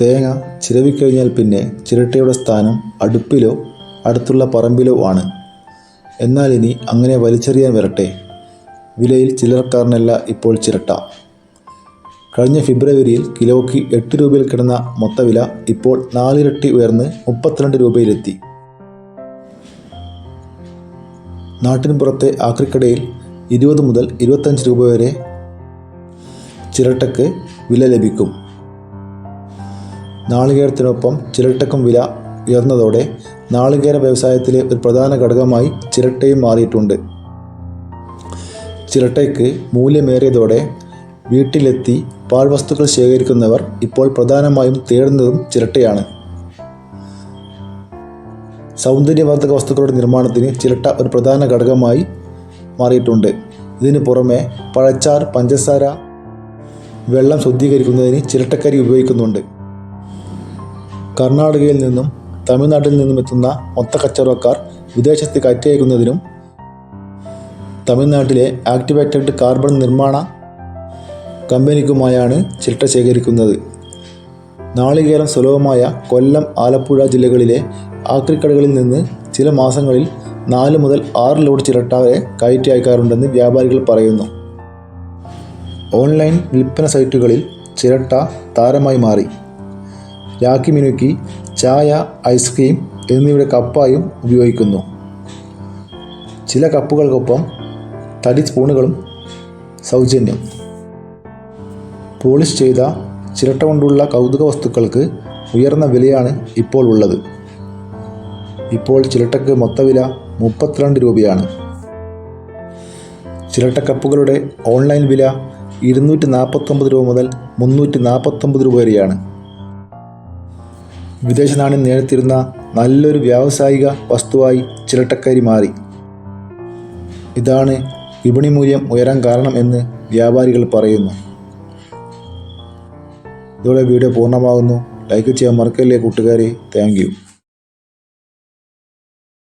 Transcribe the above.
തേങ്ങ ചിരവിക്കഴിഞ്ഞാൽ പിന്നെ ചിരട്ടയുടെ സ്ഥാനം അടുപ്പിലോ അടുത്തുള്ള പറമ്പിലോ ആണ്. എന്നാൽ ഇനി അങ്ങനെ വലിച്ചെറിയാൻ വരട്ടെ. വിലയിൽ ചിലർക്കാരനല്ല ഇപ്പോൾ ചിരട്ട. കഴിഞ്ഞ ഫെബ്രുവരിയിൽ കിലോയ്ക്ക് എട്ട് രൂപയിൽ കിടന്ന മൊത്തവില ഇപ്പോൾ നാലിരട്ടി ഉയർന്ന് മുപ്പത്തിരണ്ട് രൂപയിലെത്തി. നാട്ടിൻ പുറത്തെ ആക്രിക്കടയിൽ ഇരുപത് മുതൽ ഇരുപത്തഞ്ച് രൂപ വരെ ചിരട്ടയ്ക്ക് വില ലഭിക്കും. നാളികേരത്തിനൊപ്പം ചിരട്ടക്കും വില ഉയർന്നതോടെ നാളികേര വ്യവസായത്തിലെ ഒരു പ്രധാന ഘടകമായി ചിരട്ടയും മാറിയിട്ടുണ്ട്. ചിരട്ടയ്ക്ക് മൂല്യമേറിയതോടെ വീട്ടിലെത്തി പാൽ വസ്തുക്കൾ ശേഖരിക്കുന്നവർ ഇപ്പോൾ പ്രധാനമായും തേടുന്നതും ചിരട്ടയാണ്. സൗന്ദര്യവർദ്ധക വസ്തുക്കളുടെ നിർമ്മാണത്തിന് ചിരട്ട ഒരു പ്രധാന ഘടകമായി മാറിയിട്ടുണ്ട്. ഇതിന് പുറമെ പഴച്ചാർ പഞ്ചസാര വെള്ളം ശുദ്ധീകരിക്കുന്നതിന് ചിരട്ടക്കരി ഉപയോഗിക്കുന്നുണ്ട്. കർണാടകയിൽ നിന്നും തമിഴ്നാട്ടിൽ നിന്നും എത്തുന്ന മൊത്ത കച്ചവടക്കാർ വിദേശത്ത് കയറ്റയക്കുന്നതിനും തമിഴ്നാട്ടിലെ ആക്ടിവേറ്റഡ് കാർബൺ നിർമ്മാണ കമ്പനിക്കുമായാണ് ചിരട്ട ശേഖരിക്കുന്നത്. നാളികേരം സുലഭമായ കൊല്ലം ആലപ്പുഴ ജില്ലകളിലെ ആക്രിക്കടകളിൽ നിന്ന് ചില മാസങ്ങളിൽ നാല് മുതൽ ആറ് ലോഡ് ചിരട്ട വരെ കയറ്റി അയക്കാറുണ്ടെന്ന് വ്യാപാരികൾ പറയുന്നു. ഓൺലൈൻ വിൽപ്പന സൈറ്റുകളിൽ ചിരട്ട താരമായി മാറി. രാഖി മിനുക്കി ചായ ഐസ്ക്രീം എന്നിവയുടെ കപ്പായും ഉപയോഗിക്കുന്നു. ചില കപ്പുകൾക്കൊപ്പം തടി സ്പൂണുകളും സൗജന്യം. പോളിഷ് ചെയ്ത ചിരട്ട കൊണ്ടുള്ള കൗതുക വസ്തുക്കൾക്ക് ഉയർന്ന വിലയാണ് ഇപ്പോൾ ഉള്ളത്. ഇപ്പോൾ ചിരട്ടക്ക് മൊത്തവില മുപ്പത്തിരണ്ട് രൂപയാണ്. ചിരട്ടക്കപ്പുകളുടെ ഓൺലൈൻ വില ഇരുന്നൂറ്റി നാൽപ്പത്തൊമ്പത് രൂപ മുതൽ മുന്നൂറ്റി നാൽപ്പത്തൊമ്പത് രൂപ വരെയാണ്. വിദേശ നാണ്യം നേടിത്തിരുന്ന നല്ലൊരു വ്യാവസായിക വസ്തുവായി ചിരട്ടക്കരി മാറി. ഇതാണ് വിപണി മൂല്യം ഉയരാൻ കാരണം എന്ന് വ്യാപാരികൾ പറയുന്നു. ഇതോടെ വീഡിയോ പൂർണമാകുന്നു. ലൈക്ക് ചെയ്യാൻ മറക്കല്ലേ കൂട്ടുകാരെ. താങ്ക്